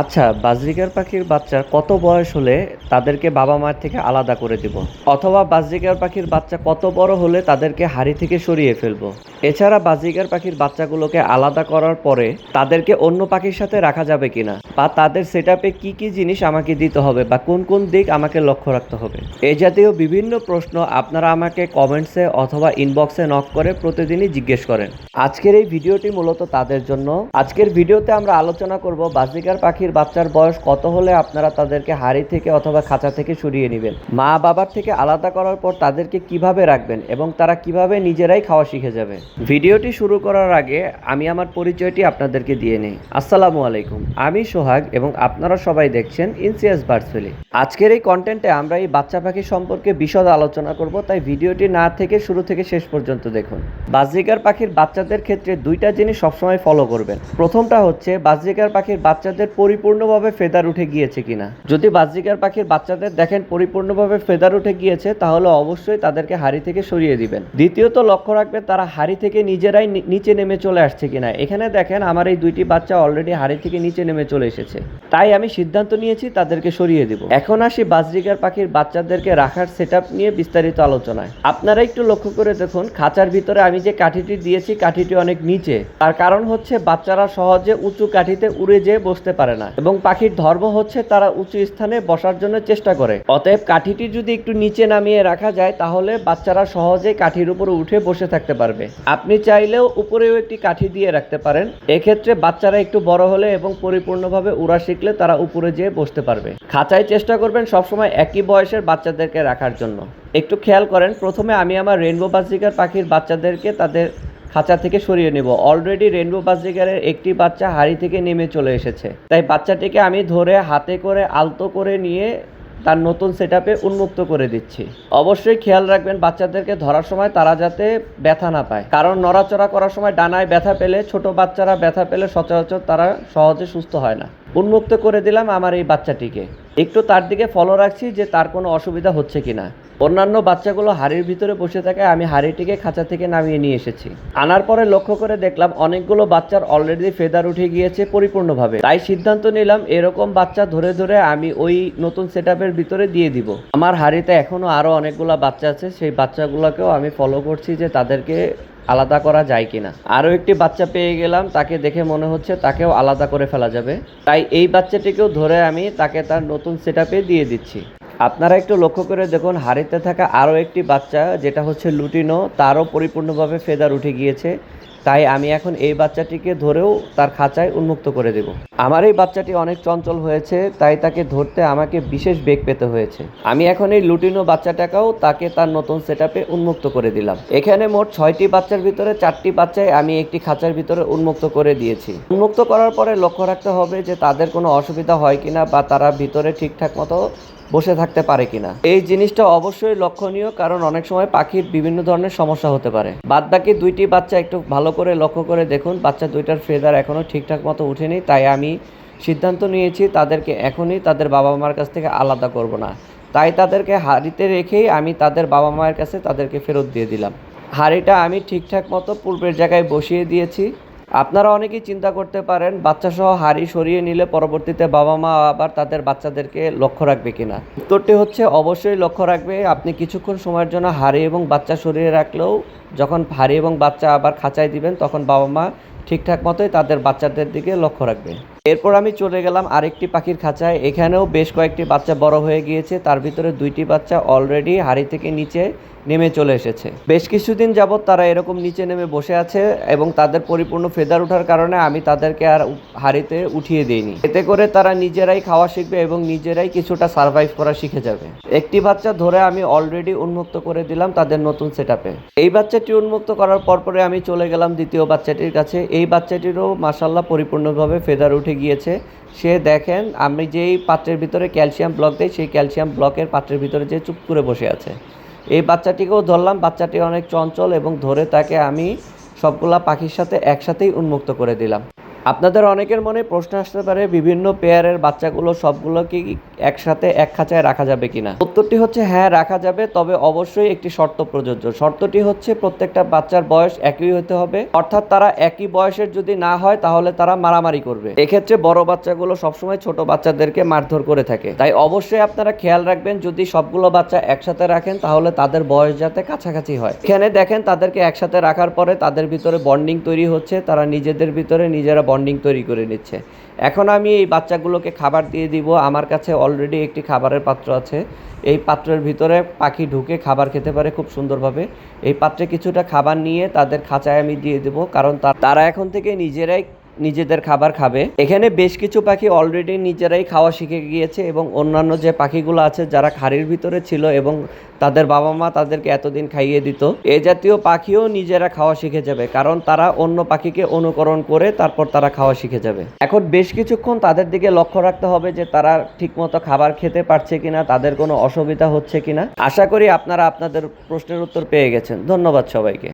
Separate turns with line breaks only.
আচ্ছা বাজরিকার পাখির বাচ্চার কত বয়স হলে তাদেরকে বাবা মায়ের থেকে আলাদা করে দিব? অথবা বাজরিকার পাখির বাচ্চা কত বড় হলে তাদেরকে হাড়ি থেকে সরিয়ে ফেলব? এছাড়া বাজরিকার পাখির বাচ্চাগুলোকে আলাদা করার পরে তাদেরকে অন্য পাখির সাথে রাখা যাবে কিনা? বা তাদের সেট আপে কী কী জিনিস আমাকে দিতে হবে? বা কোন কোন দিক আমাকে লক্ষ্য রাখতে হবে? এই জাতীয় বিভিন্ন প্রশ্ন আপনারা আমাকে কমেন্টসে অথবা ইনবক্সে নক করে প্রতিদিনই জিজ্ঞেস করেন। আজকের এই ভিডিওটি মূলত তাদের জন্য। আজকের ভিডিওতে আমরা আলোচনা করব বাজরিকার পাখির বাচ্চার বয়স কত হলে আপনারা তাদেরকে হাড়ি থেকে অথবা খাঁচা থেকে সরিয়ে নেবেন? মা বাবার থেকে আলাদা করার পর তাদেরকে কীভাবে রাখবেন এবং তারা কীভাবে নিজেরাই খাওয়া শিখে যাবে? ভিডিওটি শুরু করার আগে আমি আমার পরিচয়টি আপনাদেরকে দিয়ে নেই। আসসালামু আলাইকুম। আমি সোহাগ এবং আপনারা সবাই দেখছেন ইনসিয়াস বার্ডস ফেলি আজকের এই কন্টেন্টে আমরা এই বাচ্চা পাখি সম্পর্কে বিশদ আলোচনা করব, তাই ভিডিওটি না থেকে শুরু থেকে শেষ পর্যন্ত দেখুন। বাজরিকার পাখির বাচ্চাদের ক্ষেত্রে দুইটা জিনিস সবসময় ফলো করবেন। প্রথমটা হচ্ছে বাজরিকার পাখির বাচ্চাদের পরিপূর্ণভাবে ফেদার উঠে গিয়েছে কিনা? যদি বাজরিকার পাখির বাচ্চাদের দেখেন পরিপূর্ণভাবে ফেদার উঠে গিয়েছে, তাহলে অবশ্যই তাদেরকে হাড়ি থেকে সরিয়ে দিবেন। দ্বিতীয়ত লক্ষ্য রাখবেন তারা হাড়ি থেকে নিজেরাই নিচে নেমে চলে আসছে কিনা। এখানে দেখেন আমার এই দুইটি বাচ্চা অলরেডি হাড়ি থেকে নিচে নেমে চলে এসেছে। তাই আমি সিদ্ধান্ত নিয়েছি তাদেরকে সরিয়ে দিব। এখন আসি বাজরিকার পাখির বাচ্চাদেরকে রাখার সেট নিয়ে বিস্তারিত আলোচনায়। আপনারা একটু লক্ষ্য করে দেখুন, খাঁচার ভিতরে আমি যে কাঠিটি দিয়েছি, কাঠিটি অনেক নিচে। তার কারণ হচ্ছে বাচ্চারা সহজে উঁচু কাঠিতে উড়ে যেয়ে বসতে পারে না। এবং পাখির ধর্ম হচ্ছে তারা উঁচু স্থানে বসার জন্য চেষ্টা করে। অতএব কাঠিটি যদি একটু নিচে নামিয়ে রাখা যায়, তাহলে বাচ্চারা সহজে কাঠির উপরে উঠে বসে থাকতে পারবে। আপনি চাইলেও উপরেও একটি কাঠি দিয়ে রাখতে পারেন। এক্ষেত্রে বাচ্চারা একটু বড় হলে এবং পরিপূর্ণভাবে উড়া শিখলে তারা উপরে যেয়ে বসতে পারবে। খাঁচায় চেষ্টা করবেন সবসময় একই বয়সের বাচ্চাদেরকে রাখার জন্য। একটু খেয়াল করেন, প্রথমে আমি আমার রেনবো বাজিকার পাখির বাচ্চাদেরকে তাদের খাঁচা থেকে সরিয়ে নেব। অলরেডি রেনবো বাজিকারের একটি বাচ্চা হাড়ি থেকে নেমে চলে এসেছে। তাই বাচ্চাটিকে আমি ধরে হাতে করে আলতো করে নিয়ে তার নতুন সেট উন্মুক্ত করে দিচ্ছি। অবশ্যই খেয়াল রাখবেন, বাচ্চাদেরকে ধরার সময় তারা যাতে ব্যথা না পায়। কারণ নড়াচড়া করার সময় ডানায় ব্যথা পেলে, ছোট বাচ্চারা ব্যথা পেলে সচরাচর তারা সহজে সুস্থ হয় না। উন্মুক্ত করে দিলাম আমার এই বাচ্চাটিকে। একটু তার দিকে ফলো রাখছি যে তার কোনো অসুবিধা হচ্ছে কিনা। অন্যান্য বাচ্চাগুলো হাড়ির ভিতরে বসে থাকে আমি হাড়িটিকে খাঁচা থেকে নামিয়ে নিয়ে এসেছি। আনার পরে লক্ষ্য করে দেখলাম অনেকগুলো বাচ্চার অলরেডি ফেদার উঠে গিয়েছে পরিপূর্ণভাবে। তাই সিদ্ধান্ত নিলাম এরকম বাচ্চা ধরে ধরে আমি ওই নতুন সেট ভিতরে দিয়ে দিব। আমার হাড়িতে এখনও আরও অনেকগুলো বাচ্চা আছে, সেই বাচ্চাগুলোকেও আমি ফলো করছি যে তাদেরকে আলাদা করা যায় কিনা। আরও একটি বাচ্চা পেয়ে গেলাম, তাকে দেখে মনে হচ্ছে তাকেও আলাদা করে ফেলা যাবে। তাই এই বাচ্চাটিকেও ধরে আমি তাকে তার নতুন সেট দিয়ে দিচ্ছি। আপনারা একটু লক্ষ্য করে দেখুন, হাড়িতে থাকা আরও একটি বাচ্চা, যেটা হচ্ছে লুটিনো, তারও পরিপূর্ণভাবে ফেদার উঠে গিয়েছে। তাই আমি এখন এই বাচ্চাটিকে ধরেও তার খাঁচায় উন্মুক্ত করে দেব। আমার এই বাচ্চাটি অনেক চঞ্চল হয়েছে, তাই তাকে ধরতে আমাকে বিশেষ বেগ পেতে হয়েছে। আমি এখন এই লুটিনো বাচ্চাটাকেও তাকে তার নতুন সেট উন্মুক্ত করে দিলাম। এখানে মোট ছয়টি বাচ্চার ভিতরে চারটি বাচ্চায় আমি একটি খাঁচার ভিতরে উন্মুক্ত করে দিয়েছি। উন্মুক্ত করার পরে লক্ষ্য রাখতে হবে যে তাদের কোনো অসুবিধা হয় কিনা বা তারা ভিতরে ঠিকঠাক মতো বসে থাকতে পারে কিনা। এই জিনিসটা অবশ্যই লক্ষণীয় কারণ অনেক সময় পাখির বিভিন্ন ধরনের সমস্যা হতে পারে। বাদ বাকি দুইটি বাচ্চা একটু ভালো করে লক্ষ্য করে দেখুন। বাচ্চা দুইটার ফেদার এখনও ঠিকঠাক মতো উঠেনি, তাই আমি সিদ্ধান্ত নিয়েছি তাদেরকে এখনই তাদের বাবা মার কাছ থেকে আলাদা করব না। তাই তাদেরকে হাড়িতে রেখেই আমি তাদের বাবা মায়ের কাছে তাদেরকে ফেরত দিয়ে দিলাম। হাড়িটা আমি ঠিকঠাক মতো পূর্বের জায়গায় বসিয়ে দিয়েছি। আপনারা অনেকেই চিন্তা করতে পারেন বাচ্চা সহ হাড়ি সরিয়ে নিলে পরবর্তীতে বাবা মা আবার তাদের বাচ্চাদেরকে লক্ষ্য রাখবে কিনা। উত্তরটি হচ্ছে, অবশ্যই লক্ষ্য রাখবে। আপনি কিছুক্ষণ সময়ের জন্য হাড়ি এবং বাচ্চা সরিয়ে রাখলেও যখন হাড়ি এবং বাচ্চা আবার খাঁচায় দিবেন, তখন বাবা মা ঠিকঠাক মতোই তাদের বাচ্চাদের দিকে লক্ষ্য রাখবে। এরপর আমি চলে গেলাম আরেকটি পাখির খাঁচায়। এখানেও বেশ কয়েকটি বাচ্চা বড় হয়ে গিয়েছে। তার ভিতরে দুইটি বাচ্চা অলরেডি হাড়ি থেকে নিচে নেমে চলে এসেছে। বেশ কিছুদিন যাবৎ তারা এরকম নিচে নেমে বসে আছে এবং তাদের পরিপূর্ণ ফেদার ওঠার কারণে আমি তাদেরকে আর হাড়িতে উঠিয়ে দিইনি। এতে করে তারা নিজেরাই খাওয়া শিখবে এবং নিজেরাই কিছুটা সার্ভাইভ করা শিখে যাবে। একটি বাচ্চা ধরে আমি অলরেডি উন্মুক্ত করে দিলাম তাদের নতুন সেট এই বাচ্চাটি উন্মুক্ত করার পরপরে আমি চলে গেলাম দ্বিতীয় বাচ্চাটির কাছে। এই বাচ্চাটিরও মাসাল্লাহ পরিপূর্ণভাবে ফেদার উঠে গিয়েছে। সে দেখেন, আমি যেই পাত্রের ভিতরে ক্যালসিয়াম ব্লক দেই, সেই ক্যালসিয়াম ব্লকের পাত্রের ভিতরে যে চুপ করে বসে আছে। এই বাচ্চাটিকেও ধরলাম, বাচ্চাটি অনেক চঞ্চল এবং ধরে তাকে আমি সবগুলা পাখির সাথে একসাথেই উন্মুক্ত করে দিলাম। আপনাদের অনেকের মনে প্রশ্ন আসতে পারে, বিভিন্ন পেয়ারের বাচ্চাগুলো সবগুলো কি একসাথে এক খাঁচায় রাখা যাবে কিনা? উত্তরটি হচ্ছে হ্যাঁ রাখা যাবে, তবে অবশ্যই একটি শর্ত প্রযোজ্য। শর্তটি হচ্ছে, প্রত্যেকটা বাচ্চার বয়স একই হতে হবে। অর্থাৎ তারা একই বয়সের যদি না হয়, তাহলে তারা মারামারি করবে। এক্ষেত্রে বড় বাচ্চাগুলো সবসময় ছোট বাচ্চাদেরকে মারধর করে থাকে। তাই অবশ্যই আপনারা খেয়াল রাখবেন, যদি সবগুলো বাচ্চা একসাথে রাখেন, তাহলে তাদের বয়স যাতে কাছাকাছি হয়। এখানে দেখেন, তাদেরকে একসাথে রাখার পরে তাদের ভিতরে বন্ডিং তৈরি হচ্ছে, তারা নিজেদের ভিতরে নিজেরা বন্ডিং তৈরি করে নিচ্ছে। এখন আমি এই বাচ্চাগুলোকে খাবার দিয়ে দিব। আমার কাছে অলরেডি একটি খাবারের পাত্র আছে। এই পাত্রের ভিতরে পাখি ঢুকে খাবার খেতে পারে খুব সুন্দরভাবে। এই পাত্রে কিছুটা খাবার নিয়ে তাদের খাঁচায় আমি দিয়ে দেবো। কারণ তারা এখন থেকে নিজেরাই নিজেদের খাবার খাবে। এখানে বেশ কিছু পাখি অলরেডি নিজেরাই খাওয়া শিখে গিয়েছে এবং অন্যান্য যে পাখিগুলো আছে যারা খাড়ির ভিতরে ছিল এবং তাদের বাবা মা তাদেরকে এতদিন খাইয়ে দিত, এ জাতীয় পাখিও নিজেরা খাওয়া শিখে যাবে কারণ তারা অন্য পাখিকে অনুকরণ করে তারপর তারা খাওয়া শিখে যাবে। এখন বেশ কিছুক্ষণ তাদের দিকে লক্ষ্য রাখতে হবে যে তারা ঠিকমতো খাবার খেতে পারছে কিনা, তাদের কোনো অসুবিধা হচ্ছে কিনা। আশা করি আপনারা আপনাদের প্রশ্নের উত্তর পেয়ে গেছেন। ধন্যবাদ সবাইকে।